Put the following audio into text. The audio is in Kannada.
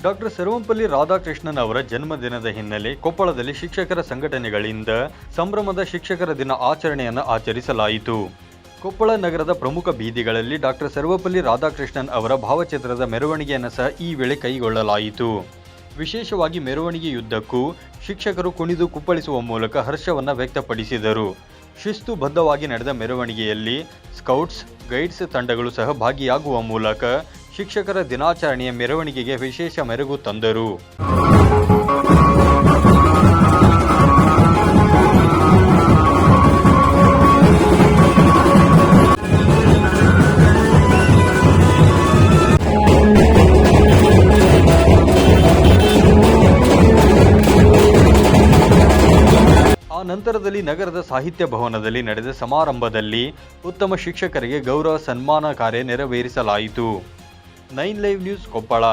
ಡಾಕ್ಟರ್ ಸರ್ವಂಪಲ್ಲಿ ರಾಧಾಕೃಷ್ಣನ್ ಅವರ ಜನ್ಮದಿನದ ಹಿನ್ನೆಲೆ ಕೊಪ್ಪಳದಲ್ಲಿ ಶಿಕ್ಷಕರ ಸಂಘಟನೆಗಳಿಂದ ಸಂಭ್ರಮದ ಶಿಕ್ಷಕರ ದಿನ ಆಚರಣೆಯನ್ನು ಆಚರಿಸಲಾಯಿತು. ಕೊಪ್ಪಳ ನಗರದ ಪ್ರಮುಖ ಬೀದಿಗಳಲ್ಲಿ ಡಾಕ್ಟರ್ ಸರ್ವಪಲ್ಲಿ ರಾಧಾಕೃಷ್ಣನ್ ಅವರ ಭಾವಚಿತ್ರದ ಮೆರವಣಿಗೆಯನ್ನು ಸಹ ಈ ವೇಳೆ ಕೈಗೊಳ್ಳಲಾಯಿತು. ವಿಶೇಷವಾಗಿ ಮೆರವಣಿಗೆಯುದ್ದಕ್ಕೂ ಶಿಕ್ಷಕರು ಕುಣಿದು ಕುಪ್ಪಳಿಸುವ ಮೂಲಕ ಹರ್ಷವನ್ನು ವ್ಯಕ್ತಪಡಿಸಿದರು. ಶಿಸ್ತುಬದ್ಧವಾಗಿ ನಡೆದ ಮೆರವಣಿಗೆಯಲ್ಲಿ ಸ್ಕೌಟ್ಸ್, ಗೈಡ್ಸ್ ತಂಡಗಳು ಸಹ ಭಾಗಿಯಾಗುವ ಮೂಲಕ ಶಿಕ್ಷಕರ ದಿನಾಚರಣೆಯ ಮೆರವಣಿಗೆಗೆ ವಿಶೇಷ ಮೆರುಗು ತಂದರು. ನಂತರದಲ್ಲಿ ನಗರದ ಸಾಹಿತ್ಯ ಭವನದಲ್ಲಿ ನಡೆದ ಸಮಾರಂಭದಲ್ಲಿ ಉತ್ತಮ ಶಿಕ್ಷಕರಿಗೆ ಗೌರವ ಸನ್ಮಾನ ಕಾರ್ಯ ನೆರವೇರಿಸಲಾಯಿತು. Nine live news Koppal